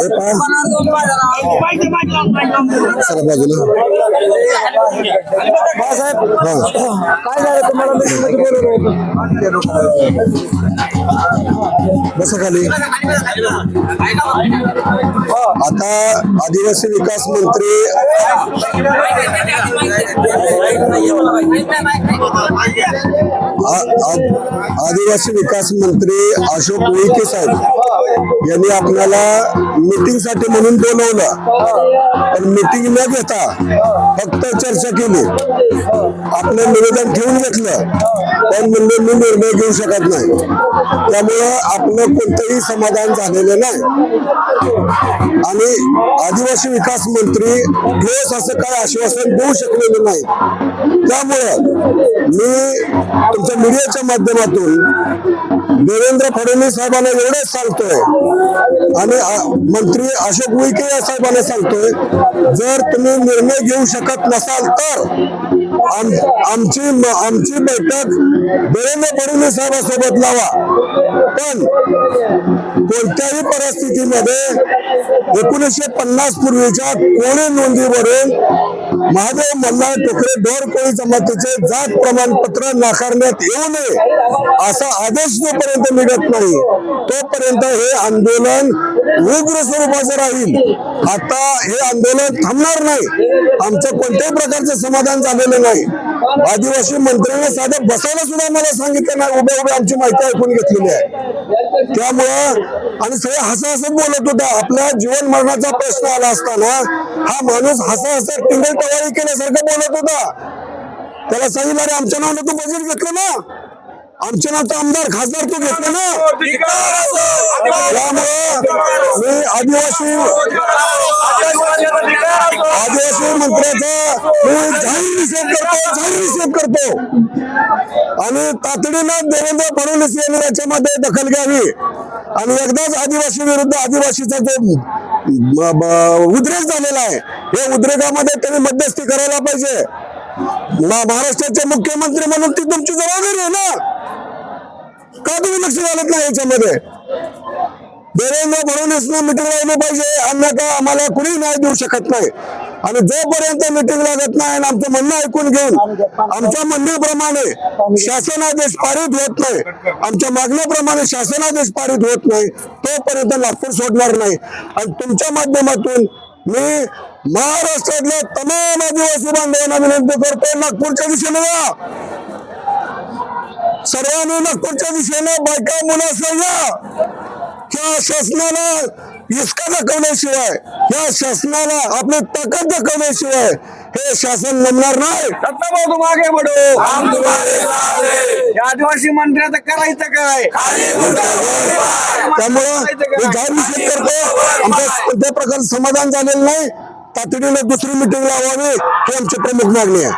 हे सर बाजूला हा काय झालं तुम्हाला बसा खाली आता आदिवासी विकास मंत्री आ- आ- आदिवासी विकास मंत्री अशोक उईके साहेब यांनी आपल्याला मीटिंगसाठी म्हणून बोलवलं. पण मीटिंग न घेता फक्त चर्चा केली. आपलं निवेदन ठेवून घेतलं. पण म्हणजे मी निर्णय घेऊ शकत नाही. त्यामुळं आपलं कोणतंही समाधान झालेलं नाही. आणि आदिवासी विकास मंत्री ठोस असं काय आश्वासन देऊ शकलेलं नाही. त्यामुळं मी तुमच्या मीडियाच्या माध्यमातून देवेंद्र फडणवीस साहेबांना एवढंच सांगतोय. आणि मंत्री अशोक उईके या साहेबांना सांगतोय जर तुम्ही निर्णय घेऊ शकत नसाल तर आमची आमची बैठक देवेंद्र फडणवीस साहेबांसोबत लावा. पण कोणत्याही परिस्थितीमध्ये एकोणीसशे पन्नास पूर्वीच्या कोणी नोंदीवरून महादेव मल्हार टोकरे डोर कोळी जमातीचे जात प्रमाणपत्र नाकारण्यात येऊ नये असा आदेश जोपर्यंत निघत नाही तोपर्यंत हे आंदोलन उग्र स्वरूपाचं राहील. आता हे आंदोलन थांबणार नाही. आमचं कोणत्याही प्रकारचं समाधान झालेलं नाही. आदिवासी मंत्र्यांनी साधं बसायला सुद्धा मला सांगितलं नाही. उभ्या उभ्या आमची माहिती ऐकून घेतलेली आहे. त्यामुळं आणि सगळे हसत हसत बोलत होता. आपल्या जीवन मरणाचा प्रश्न आला असताना हा माणूस हसत हसत टिंगल टवाळी केल्यासारखं बोलत होता. त्याला सांगितलं अरे आमच्या नावानं तू बजेट घेतलं ना? आमच्या नावचं आमदार खासदार तू घेतलं ना? त्यामुळं मी आदिवासी आदिवासी मंत्र्याचा. जाहीर निषेध करतो जाहीर निषेध करतो. आणि तातडीनं देवेंद्र फडणवीस यांनी याच्यामध्ये दखल घ्यावी. आणि एकदाच आदिवासी विरुद्ध आदिवासीचा जो उद्रेक झालेला आहे या उद्रेकामध्ये त्यांनी मध्यस्थी करायला पाहिजे. महाराष्ट्राचे मुख्यमंत्री म्हणून ती तुमची जबाबदारी आहे ना? का तुम्ही लक्ष घालत नाही याच्यामध्ये? देवेंद्र फडणवीसनं मिटिंग लावली पाहिजे. अन्यथा आम्हाला कुणी न्याय देऊ शकत नाही. आणि जोपर्यंत मिटिंग लागत नाही आणि आमचं म्हणणं ऐकून घेऊन आमच्या म्हणण्याप्रमाणे शासनादेश पारित होत नाही आमच्या मागण्याप्रमाणे शासनादेश पारित होत नाही तोपर्यंत नागपूर सोडणार नाही. आणि तुमच्या माध्यमातून मी महाराष्ट्रातल्या तमाम आदिवासी बांधवांना विनंती करतो नागपूरच्या दिशेने या. सर्वांनी नागपूरच्या दिशेने बायका मुलं या. या शासनाला इसका दाखवल्याशिवाय या शासनाला आपली ताकद दाखवल्याशिवाय हे शासन नमणार नाही. भाऊ मागे बडो. या आदिवासी मंत्र्याचं करायचं काय? त्यामुळं मी जाहीर निषेध करतो. आमचं कोणत्या प्रकारचं समाधान झालेलं नाही. तातडीने दुसरी मिटिंग लावावी ही आमची प्रमुख मागणी आहे.